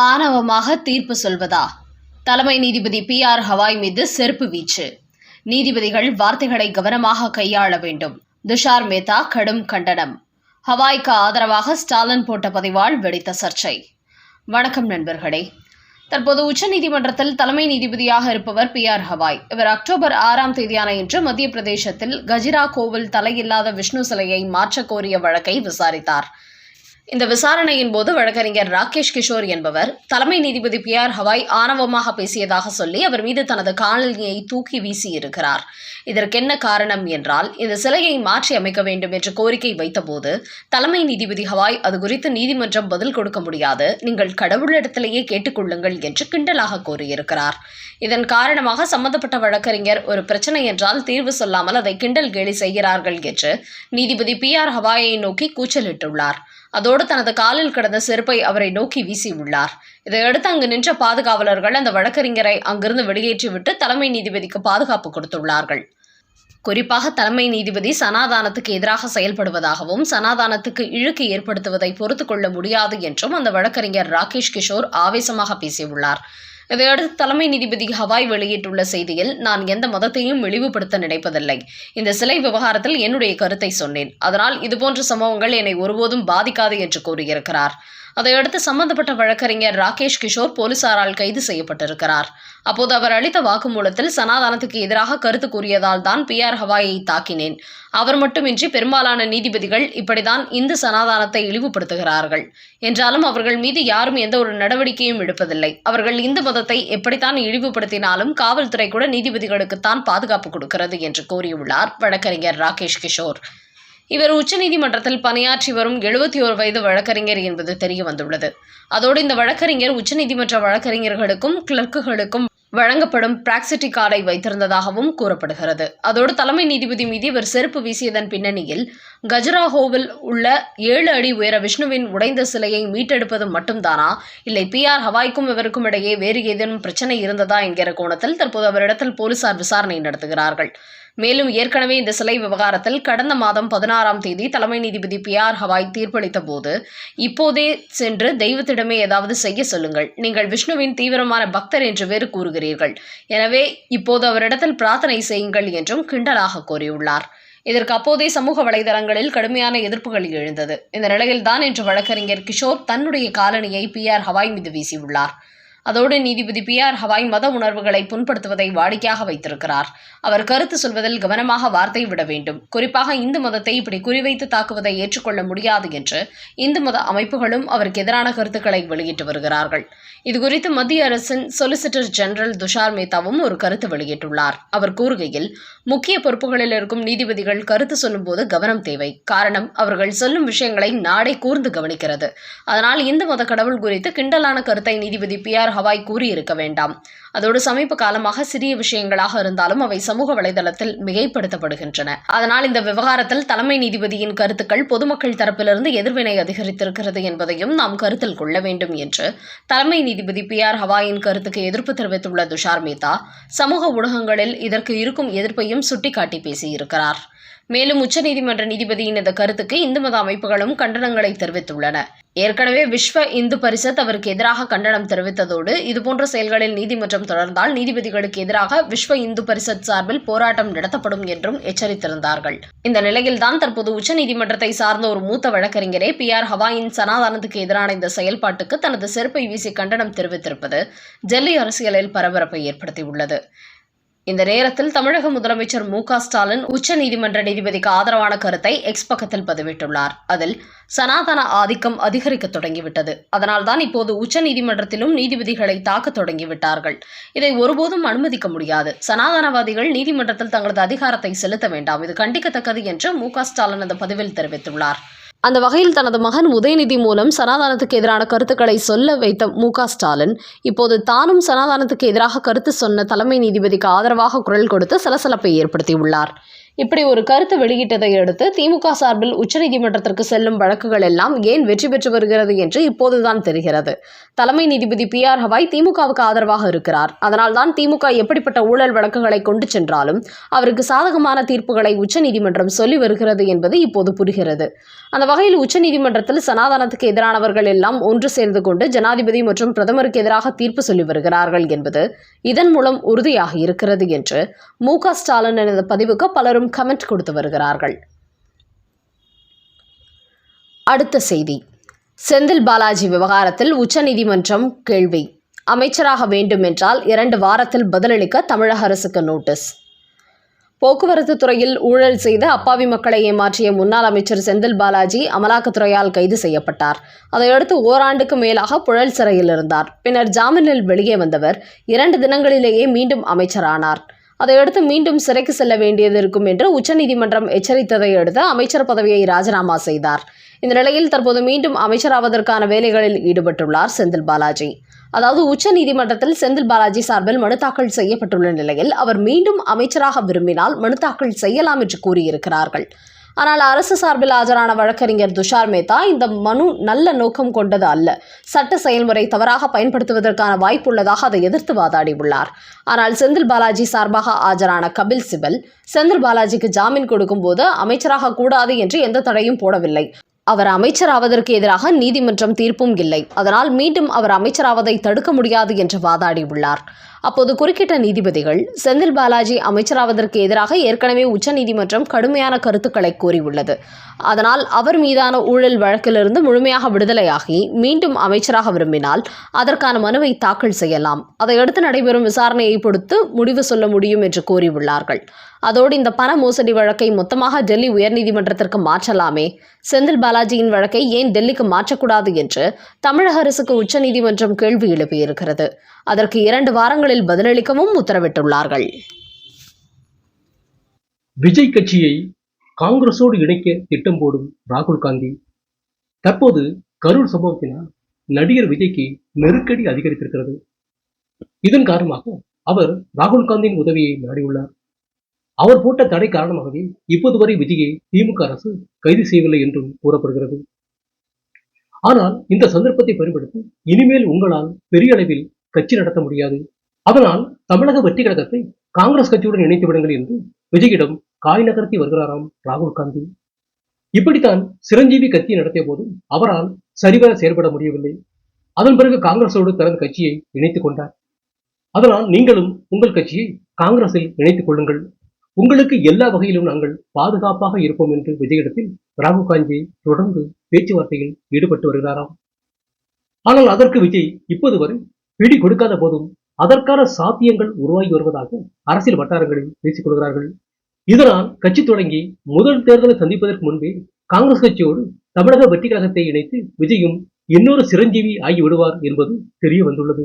ஆணவமாக தீர்ப்பு சொல்வதா? தலைமை நீதிபதி பி ஆர் ஹவாய் மீது செருப்பு வீச்சு. நீதிபதிகள் வார்த்தைகளை கவனமாக கையாள வேண்டும். துஷார் மேத்தா கடும் கண்டனம். ஹவாய்க்கு ஆதரவாக ஸ்டாலின் போட்ட பதிவால் வெடித்த சர்ச்சை. வணக்கம் நண்பர்களே. தற்போது உச்சநீதிமன்றத்தில் தலைமை நீதிபதியாக இருப்பவர் பி ஆர் ஹவாய். இவர் அக்டோபர் ஆறாம் தேதியான இன்று மத்திய பிரதேசத்தில் கஜிரா கோவில் தலையில்லாத விஷ்ணு சிலையை மாற்றக் கோரிய வழக்கை விசாரித்தார். இந்த விசாரணையின் போது வழக்கறிஞர் ராகேஷ் கிஷோர் என்பவர் தலைமை நீதிபதி பி ஆர் ஹவாய் ஆணவமாக பேசியதாக சொல்லி அவர் மீது தனது காலனியை தூக்கி வீசியிருக்கிறார் இதற்கென்ன காரணம் என்றால் இந்த சிலையை மாற்றி அமைக்க வேண்டும் என்று கோரிக்கை வைத்தபோது தலைமை நீதிபதி ஹவாய் அது குறித்து நீதிமன்றம் பதில் கொடுக்க முடியாது. நீங்கள் கடவுளிடத்திலேயே கேட்டுக்கொள்ளுங்கள் என்று கிண்டலாக கூறியிருக்கிறார். இதன் காரணமாக சம்பந்தப்பட்ட வழக்கறிஞர் ஒரு பிரச்சனை என்றால் தீர்வு சொல்லாமல் அதை கிண்டல் கேலி செய்கிறார்கள் என்று நீதிபதி பி ஆர் ஹவாயை நோக்கி கூச்சலிட்டுள்ளார். அதோடு தனது காலில் கிடந்த செருப்பை அவரை நோக்கி வீசியுள்ளார். இதையடுத்து அங்கு நின்ற பாதுகாவலர்கள் அந்த வழக்கறிஞரை அங்கிருந்து வெளியேற்றிவிட்டு தலைமை நீதிபதிக்கு பாதுகாப்பு கொடுத்துள்ளார்கள். குறிப்பாக தலைமை நீதிபதி சனாதானத்துக்கு எதிராக செயல்படுவதாகவும் சனாதானத்துக்கு இழுக்கு ஏற்படுத்துவதை பொறுத்து கொள்ள முடியாது என்றும் அந்த வழக்கறிஞர் ராகேஷ் கிஷோர் ஆவேசமாக பேசியுள்ளார். இதையடுத்து தலைமை நீதிபதி ஹவாய் வெளியிட்டுள்ள செய்தியில் நான் எந்த மதத்தையும் இழிவுபடுத்த நினைப்பதில்லை. இந்த சிலை விவகாரத்தில் என்னுடைய கருத்தை சொன்னேன். அதனால் இதுபோன்ற சம்பவங்கள் என்னை ஒருபோதும் பாதிக்காது என்று கூறியிருக்கிறார். அதையடுத்து சம்பந்தப்பட்ட வழக்கறிஞர் ராகேஷ் கிஷோர் போலீசாரால் கைது செய்யப்பட்டிருக்கிறார். அப்போது அவர் அளித்த வாக்குமூலத்தில் சனாதானத்துக்கு எதிராக கருத்து கூறியதால் தான் பி ஆர் ஹவாயை தாக்கினேன். அவர் மட்டுமின்றி பெரும்பாலான நீதிபதிகள் இப்படிதான் இந்து சனாதானத்தை இழிவுபடுத்துகிறார்கள். என்றாலும் அவர்கள் மீது யாரும் எந்த ஒரு நடவடிக்கையும் எடுப்பதில்லை. அவர்கள் இந்து மதத்தை எப்படித்தான் இழிவுபடுத்தினாலும் காவல்துறை கூட நீதிபதிகளுக்குத்தான் பாதுகாப்பு கொடுக்கிறது என்று கூறியுள்ளார் வழக்கறிஞர் ராகேஷ் கிஷோர். இவர் உச்சநீதிமன்றத்தில் பணியாற்றி வரும் எழுபத்தி ஓரு வயது வழக்கறிஞர் என்பது தெரிய வந்துள்ளது அதோடு இந்த வழக்கறிஞர் உச்சநீதிமன்ற வழக்கறிஞர்களுக்கும் கிளர்க்குகளுக்கும் வழங்கப்படும் பிராக்சிட்டி கார்டை வைத்திருந்ததாகவும் கூறப்படுகிறது. அதோடு தலைமை நீதிபதி மீது இவர் செருப்பு வீசியதன் பின்னணியில் கஜராஹோவில் உள்ள ஏழு அடி உயர விஷ்ணுவின் உடைந்த சிலையை மீட்டெடுப்பது மட்டும்தானா? இல்லை பி ஆர் ஹவாய்க்கும் இவருக்கும் இடையே வேறு ஏதேனும் பிரச்சனை இருந்ததா என்கிற கோணத்தில் தற்போது அவரிடத்தில் போலீசார் விசாரணை நடத்துகிறார்கள். மேலும் ஏற்கனவே இந்த சிலை விவகாரத்தில் கடந்த மாதம் பதினாறாம் தேதி தலைமை நீதிபதி பி ஆர் ஹவாய் தீர்ப்பளித்த போது இப்போதே சென்று தெய்வத்திடமே ஏதாவது செய்ய சொல்லுங்கள். நீங்கள் விஷ்ணுவின் தீவிரமான பக்தர் என்று வேறு கூறுகிறீர்கள். எனவே இப்போது அவரிடத்தில் பிரார்த்தனை செய்யுங்கள் என்றும் கிண்டலாக கோரியுள்ளார் இதற்கு அப்போதே சமூக வலைதளங்களில் கடுமையான எதிர்ப்புகள் எழுந்தது. இந்த நிலையில்தான் இன்று வழக்கறிஞர் கிஷோர் தன்னுடைய காலனியை பி ஆர் ஹவாய் மீது வீசியுள்ளார். அதோடு நீதிபதி பி ஆர் ஹவாய் மத உணர்வுகளை புண்படுத்துவதை வாடிக்கையாக வைத்திருக்கிறார். அவர் கருத்து சொல்வதில் கவனமாக வார்த்தை விட வேண்டும். குறிப்பாக இந்து மதத்தை இப்படி குறிவைத்து தாக்குவதை ஏற்றுக்கொள்ள முடியாது என்று இந்து மத அமைப்புகளும் அவருக்கு எதிரான கருத்துக்களை வெளியிட்டு வருகிறார்கள். இதுகுறித்து மத்திய அரசின் சொலிசிட்டர் ஜெனரல் துஷார் மேத்தாவும் ஒரு கருத்து வெளியிட்டுள்ளார். அவர் கூறுகையில் முக்கிய பொறுப்புகளில் இருக்கும் நீதிபதிகள் கருத்து சொல்லும்போது கவனம் தேவை. காரணம் அவர்கள் சொல்லும் விஷயங்களை நாடே கூர்ந்து கவனிக்கிறது. அதனால் இந்து மத கடவுள் குறித்து கிண்டலான கருத்தை நீதிபதி பி ஆர் ஹவாய் கூறியிருக்க வேண்டாம். அதோடு சமீப காலமாக சிறிய விஷயங்களாக இருந்தாலும் அவை சமூக வலைதளத்தில் மிகைப்படுத்தப்படுகின்றன. அதனால் இந்த விவகாரத்தில் தலைமை நீதிபதியின் கருத்துக்கள் பொதுமக்கள் தரப்பிலிருந்து எதிர்வினை அதிகரித்திருக்கிறது என்பதையும் நாம் கருத்தில் கொள்ள வேண்டும் என்று தலைமை நீதிபதி பி ஆர் ஹவாயின் கருத்துக்கு எதிர்ப்பு தெரிவித்துள்ள துஷார் மேத்தா சமூக ஊடகங்களில் இதற்கு இருக்கும் எதிர்ப்பையும் சுட்டிக்காட்டி பேசியிருக்கிறார். மேலும் உச்சநீதிமன்ற நீதிபதியின் இந்த கருத்துக்கு இந்து மத அமைப்புகளும் கண்டனங்களை தெரிவித்துள்ளன. ஏற்கனவே விஸ்வ இந்து பரிஷத் அவருக்கு எதிராக கண்டனம் தெரிவித்ததோடு இதுபோன்ற செயல்களில் நீதிமன்றம் தொடர்ந்தால் நீதிபதிகளுக்கு எதிராக விஸ்வ இந்து பரிஷத் சார்பில் போராட்டம் நடத்தப்படும் என்றும் எச்சரித்திருந்தார்கள். இந்த நிலையில்தான் தற்போது உச்சநீதிமன்றத்தை சார்ந்த ஒரு மூத்த வழக்கறிஞரே பி ஆர் ஹவாயின் சனாதானத்துக்கு எதிரான இந்த செயல்பாட்டுக்கு தனது செருப்பை வீசி கண்டனம் தெரிவித்திருப்பது டெல்லி அரசியலில் பரபரப்பை ஏற்படுத்தியுள்ளது. இந்த நேரத்தில் தமிழக முதலமைச்சர் மு க ஸ்டாலின் உச்சநீதிமன்ற நீதிபதிக்கு ஆதரவான கருத்தை எக்ஸ் பக்கத்தில் பதிவிட்டுள்ளார். அதில் சனாதன ஆதிக்கம் அதிகரிக்க தொடங்கிவிட்டது. அதனால்தான் இப்போது உச்சநீதிமன்றத்திலும் நீதிபதிகளை தாக்க தொடங்கிவிட்டார்கள். இதை ஒருபோதும் அனுமதிக்க முடியாது. சனாதனவாதிகள் நீதிமன்றத்தில் தங்களது அதிகாரத்தை செலுத்த வேண்டாம். இது கண்டிக்கத்தக்கது என்று மு க ஸ்டாலின் அந்த பதிவில் தெரிவித்துள்ளார். அந்த வகையில் தனது மகன் உதயநிதி மூலம் சனாதானத்துக்கு எதிரான கருத்துக்களை சொல்ல வைத்த மு ஸ்டாலின் இப்போது தானும் சனாதானத்துக்கு எதிராக கருத்து சொன்ன தலைமை நீதிபதிக்கு ஆதரவாக குரல் கொடுத்து சலசலப்பை ஏற்படுத்தியுள்ளார். இப்படி ஒரு கருத்து வெளியிட்டதை அடுத்து திமுக சார்பில் உச்சநீதிமன்றத்திற்கு செல்லும் வழக்குகள் எல்லாம் ஏன் வெற்றி பெற்று வருகிறது என்று இப்போதுதான் தெரிகிறது. தலைமை நீதிபதி பி ஆர் ஹவாய் திமுகவுக்கு ஆதரவாக இருக்கிறார். அதனால்தான் திமுக எப்படிப்பட்ட ஊழல் வழக்குகளை கொண்டு சென்றாலும் அவருக்கு சாதகமான தீர்ப்புகளை உச்சநீதிமன்றம் சொல்லி வருகிறது என்பது இப்போது புரிகிறது. அந்த வகையில் உச்சநீதிமன்றத்தில் சனாதனத்துக்கு எதிரானவர்கள் எல்லாம் ஒன்று சேர்ந்து கொண்டு ஜனாதிபதி மற்றும் பிரதமருக்கு எதிராக தீர்ப்பு சொல்லி வருகிறார்கள் என்பது இதன் மூலம் உறுதியாக இருக்கிறது என்று மு க ஸ்டாலின் எனது பதிவுக்கு பலரும் கமெண்ட் கொடுத்து வருகிறார்கள். அடுத்த செய்தி. செந்தில் பாலாஜி விவகாரத்தில் உச்சநீதிமன்றம் கேள்வி. அமைச்சராக வேண்டும் என்றால் இரண்டு வாரத்தில் பதிலளிக்க தமிழக அரசுக்கு நோட்டீஸ். போக்குவரத்து துறையில் ஊழல் செய்து அப்பாவி மக்களை ஏமாற்றிய முன்னாள் அமைச்சர் செந்தில் பாலாஜி அமலாக்கத்துறையால் கைது செய்யப்பட்டார். அதையடுத்து ஓராண்டுக்கு மேலாக புழல் சிறையில் இருந்தார். பின்னர் ஜாமீனில் வெளியே வந்தவர் இரண்டு தினங்களிலேயே மீண்டும் அமைச்சரானார். அதையடுத்து மீண்டும் சிறைக்கு செல்ல வேண்டியது இருக்கும் என்று உச்சநீதிமன்றம் எச்சரித்ததை அடுத்து அமைச்சர் பதவியை ராஜினாமா செய்தார். இந்த நிலையில் தற்போது மீண்டும் அமைச்சராவதற்கான வேலைகளில் ஈடுபட்டுள்ளார் செந்தில் பாலாஜி. அதாவது உச்ச நீதிமன்றத்தில் செந்தில் பாலாஜி சார்பில் மனு தாக்கல் செய்யப்பட்டுள்ள நிலையில் அவர் மீண்டும் அமைச்சராக விரும்பினால் மனு தாக்கல் செய்யலாம் என்று கூறியிருக்கிறார்கள். ஆனால் அரசு சார்பில் ஆஜரான வழக்கறிஞர் துஷார் மேத்தா இந்த மனு நல்ல நோக்கம் கொண்டது அல்ல. சட்ட செயல்முறை தவறாக பயன்படுத்துவதற்கான வாய்ப்புள்ளதாக அதை எதிர்த்து வாதாடியுள்ளார். ஆனால் செந்தில் பாலாஜி சார்பாக ஆஜரான கபில் சிபல் செந்தில் பாலாஜிக்கு ஜாமீன் கொடுக்கும்போது அமைச்சராக கூடாது என்று எந்த தடையும் போடவில்லை. அவர் அமைச்சராவதற்கு எதிராக நீதிமன்றம் தீர்ப்பும் இல்லை. அதனால் மீண்டும் அவர் அமைச்சராவதை தடுக்க முடியாது என்று வாதாடியுள்ளார். அப்போது குறுக்கிட்ட நீதிபதிகள் செந்தில் பாலாஜி அமைச்சராவதற்கு எதிராக ஏற்கனவே உச்சநீதிமன்றம் கடுமையான கருத்துக்களை கூறியுள்ளது. அதனால் அவர் மீதான ஊழல் வழக்கிலிருந்து முழுமையாக விடுதலையாகி மீண்டும் அமைச்சராக விரும்பினால் அதற்கான மனுவை தாக்கல் செய்யலாம். அதையடுத்து நடைபெறும் விசாரணையை பொறுத்து முடிவு சொல்ல முடியும் என்று கூறியுள்ளார்கள். அதோடு இந்த பண மோசடி வழக்கை மொத்தமாக டெல்லி உயர்நீதிமன்றத்திற்கு மாற்றலாமே. செந்தில் பாலாஜியின் வழக்கை ஏன் டெல்லிக்கு மாற்றக்கூடாது என்று தமிழக அரசுக்கு உச்சநீதிமன்றம் கேள்வி எழுப்பியிருக்கிறது. அதற்கு இரண்டு வாரங்களில் பதிலளிக்கவும் உத்தரவிட்டுள்ளார்கள். விஜய் கட்சியை காங்கிரஸோடு இணைக்க திட்டம் போடும் ராகுல் காந்தி தற்போது கரூர் சம்பவத்தினால் நடிகர் விஜய்க்கு நெருக்கடி அதிகரித்திருக்கிறது. இதன் காரணமாக அவர் ராகுல் காந்தியின் உதவியை நாடியுள்ளார். அவர் போட்ட தடை காரணமாகவே இப்போது வரை விஜயை திமுக அரசு கைது செய்யவில்லை என்றும் கூறப்படுகிறது. ஆனால் இந்த சந்தர்ப்பத்தை பயன்படுத்தி இனிமேல் உங்களால் பெரிய அளவில் கட்சி நடத்த முடியாது. அதனால் தமிழக வெற்றி கழகத்தை காங்கிரஸ் கட்சியுடன் இணைத்து விடுங்கள் என்று விஜயிடம் காய் நகர்த்தி வருகிறாராம் ராகுல் காந்தி. இப்படித்தான் சிரஞ்சீவி கட்சி நடத்திய போதும் அவரால் சரிவர செயல்பட முடியவில்லை. அதன் பிறகு காங்கிரஸோடு தனது கட்சியை இணைத்துக் கொண்டார். அதனால் நீங்களும் உங்கள் கட்சியை காங்கிரஸில் இணைத்துக் கொள்ளுங்கள். உங்களுக்கு எல்லா வகையிலும் நாங்கள் பாதுகாப்பாக இருப்போம் என்று விஜயிடத்தில் ராகுல் காந்தி தொடர்ந்து பேச்சுவார்த்தையில் ஈடுபட்டு வருகிறாராம். ஆனால் அதற்கு விஜய் இப்போது வரை பிடி கொடுக்காத போதும் அதற்கான சாத்தியங்கள் உருவாகி வருவதாக அரசியல் வட்டாரங்களில் பேசிக் கொள்கிறார்கள். இதனால் கட்சி தொடங்கி முதல் தேர்தலை சந்திப்பதற்கு முன்பே காங்கிரஸ் கட்சியோடு தமிழக வெற்றி கழகத்தை இணைத்து விஜயும் இன்னொரு சிரஞ்சீவி ஆகிவிடுவார் என்பது தெரிய வந்துள்ளது.